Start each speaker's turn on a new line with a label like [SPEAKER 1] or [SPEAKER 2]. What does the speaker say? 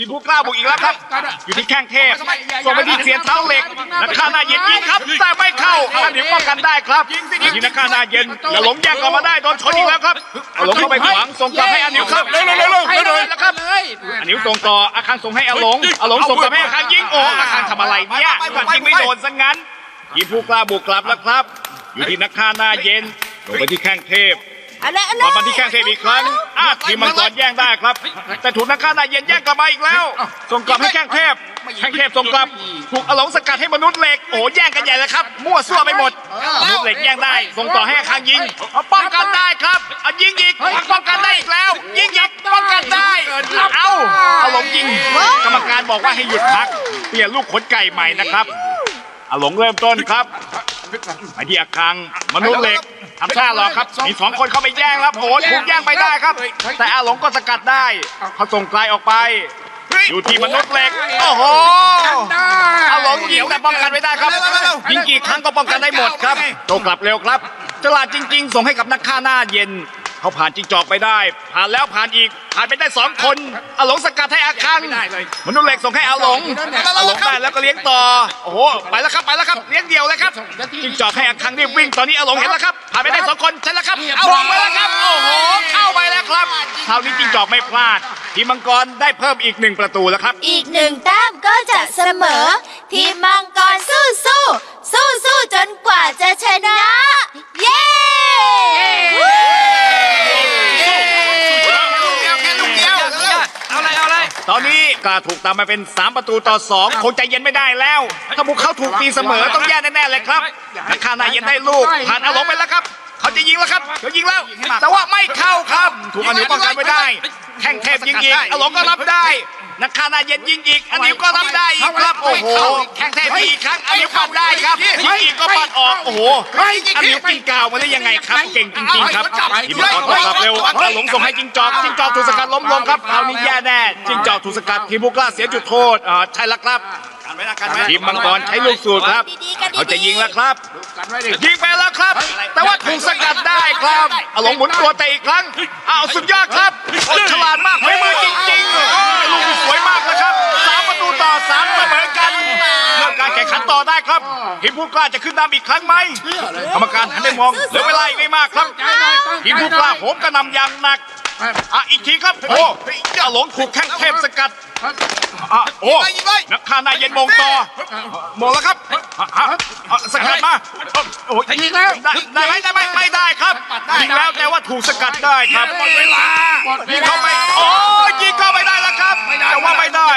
[SPEAKER 1] ทีมผู้กล้าบุกอีกแล้วครับ อยู่ที่แข้งเทพส่งไปที่เสียนเท้าเหล็กนักฆ่าหน้าเย็นยิงครับ แต่ไม่เข้าอาหลิวป้องกันได้ครับอยู่ที่นักฆ่าหน้าเย็นแล้วหลงแย่งกลับมาได้โดนชนอีกแล้วครับเอาหลงเข้าไปขวางส่งกลับให้อาหลิวครับเร็วเร็วเร็วเร็วเร็วเร็วแล้วครับอานิวส่งต่ออาคังส่งให้อาหลงอาหลงส่งกลับให้อาคังยิงโอ้อาคังทำอะไรเนี่ยมันยิงไม่โดนซะงั้นทีมผู้กล้าบุกกลับแล้วครับ อยู่ที่นักฆ่าหน้าเย็นลงไปที่แข้งเทพ
[SPEAKER 2] อะไรอะไร
[SPEAKER 1] กลับมาที่แข้งเทพอีกครั้งอาทีมมังกรแย่งได้ครับ แต่ถูกนักฆ่าหน้าเย็นแย่งกลับมาอีกแล้ว ส่งกลับให้แข้งเทพแข้งเทพส่งกลับ ถูกอาหลงสกัดให้มนุษย์เหล็ก โอ้แย่งกันใหญ่เลยครับ มั่วซั่วไปหมด มนุษย์เหล็กแย่งได้ ส่งต่อให้อาคังยิง เอาป้องกันได้ครับเอายิงอีกป้องกันได้อีกแล้ว ยิงอีกป้องกันได้ เอาอาหลงยิง กรรมการบอกว่าให้หยุดพัก เปลี่ยนลูกขนไก่ใหม่นะครับอาหลงเริ่มต้นครับไปที่อาคัง มนุษย์เหล็ก ทำท่ารอครับ มีสองคนเข้าไปแย่งแล้วโอ้ถูกแย่งไปได้ครับ แต่อาหลงก็สกัดได้เขาส่งไกลออกไป อยู่ที่มนุษย์เหล็ก โอ้โหอาหลงยิงแต่ป้องกันไม่ได้ครับ ยิงกี่ครั้งก็ป้องกันได้หมดครับโตกลับเร็วครับ ฉลาดจริง ๆ ส่งให้กับนักฆ่าหน้าเย็น เขาผ่านจิงจอกไปได้ ผ่านแล้วผ่านอีก ผ่านไปได้สองคนอาหลงสกัดให้อาคังมนุษย์เหล็กส่งให้อาหลงอาหลงได้แล้วก็เลี้ยงต่อโอ้โหไปแล้วครับไปแล้วครับเลี้ยงเดี่ยวเลยครับจิงจอกให้อาคังรีบวิ่งตอนนี้อาหลงเห็นแล้วครับผ่านไปได้สองคนใช่แล้วครับเอาลงไปแล้วครับโอ้โหเข้าไปแล้วครับคราวนี้จิงจอกไม่พลาด ทีมมังกรได้เพิ่มอีกหนึ่งประตูแล้วครับ
[SPEAKER 2] อีกหนึ่งแต้มก็จะเสมอ ทีมมังกรสู้สู้สู้สู้จนกว่าจะชนะ เย้
[SPEAKER 3] เอาเลยเอาเลย
[SPEAKER 1] ตอนนี้กล้าถูกตามมาเป็น 3 ประตูต่อ 2 คงใจเย็นไม่ได้แล้ว ถ้าพวกเขาถูกตีเสมอต้องแย่แน่ๆเลยครับนักฆ่าหนายเย็นได้ลูกผ่านอาหลงไปแล้วครับเขา จะยิงแล้วครับเขายิงแล้ว แต่ว่าไม่เข้าครับถูกอันนิวป้องกันไม่ได้ แข่งเทพยิงอีกอาหลงก็รับได้นักฆ่าหนายเย็นยิงอีกอันนิวก็รับได้อีกครับโอ้โหแข่งเทพยิงอีกครั้งอันนิวปัดได้ครับยิงอีกก็ปัดออกโอ้โหอันนิวกินกาวมาได้ยังไงครับเก่งจริงๆครับทีมมังกรต้องกลับเร็วอาหลงส่งให้จิงจอกจิงจอกถูกสกัดล้มลงครับคราวนี้แย่แน่จิงจอกถูกสกัดทีมบุกล้าเสียจุดโทษอ่าใช่แล้วครับ ทีมมังกรใช้ลูกสูตรครับเขาจะยิงแล้วครับยิงไปแล้วครับ แต่ว่าถูกสกัดได้ครับเอาหลงหมุนตัวเตะอีกครั้งอ้าวสุดยอดครับโอ้ฉลาดมากไม่มือจริงๆโอ้ยลูกนี้สวยมากนะครับสามประตูต่อสามเสมอกันเริ่มการแข่งขันต่อได้ครับทีมผู้กล้าจะขึ้นนำอีกครั้งไหมกรรมการหันไปมองเหลือเวลาอีกไม่มากครับทีมผู้กล้าโหมกระหนำอย่างหนัก อะอีกทีครับโอ้เจ้าหลงถูกแข้งเทพสกัดอะโอ้นักฆ่าหนายเย็นมงต่อมองแล้วครับอะอะอะสกัดมาโอ้ย
[SPEAKER 3] ยิงแล้ว
[SPEAKER 1] ได้ได้ไหมได้ไหมไม่ได้ครับยิงแล้วแต่ว่าถูกสกัดได้ครับ
[SPEAKER 3] หมดเวลา
[SPEAKER 1] ยิงเข้าไปโอ้ยยิงเข้าไปได้แล้วครับแต่ว่าไม่ได้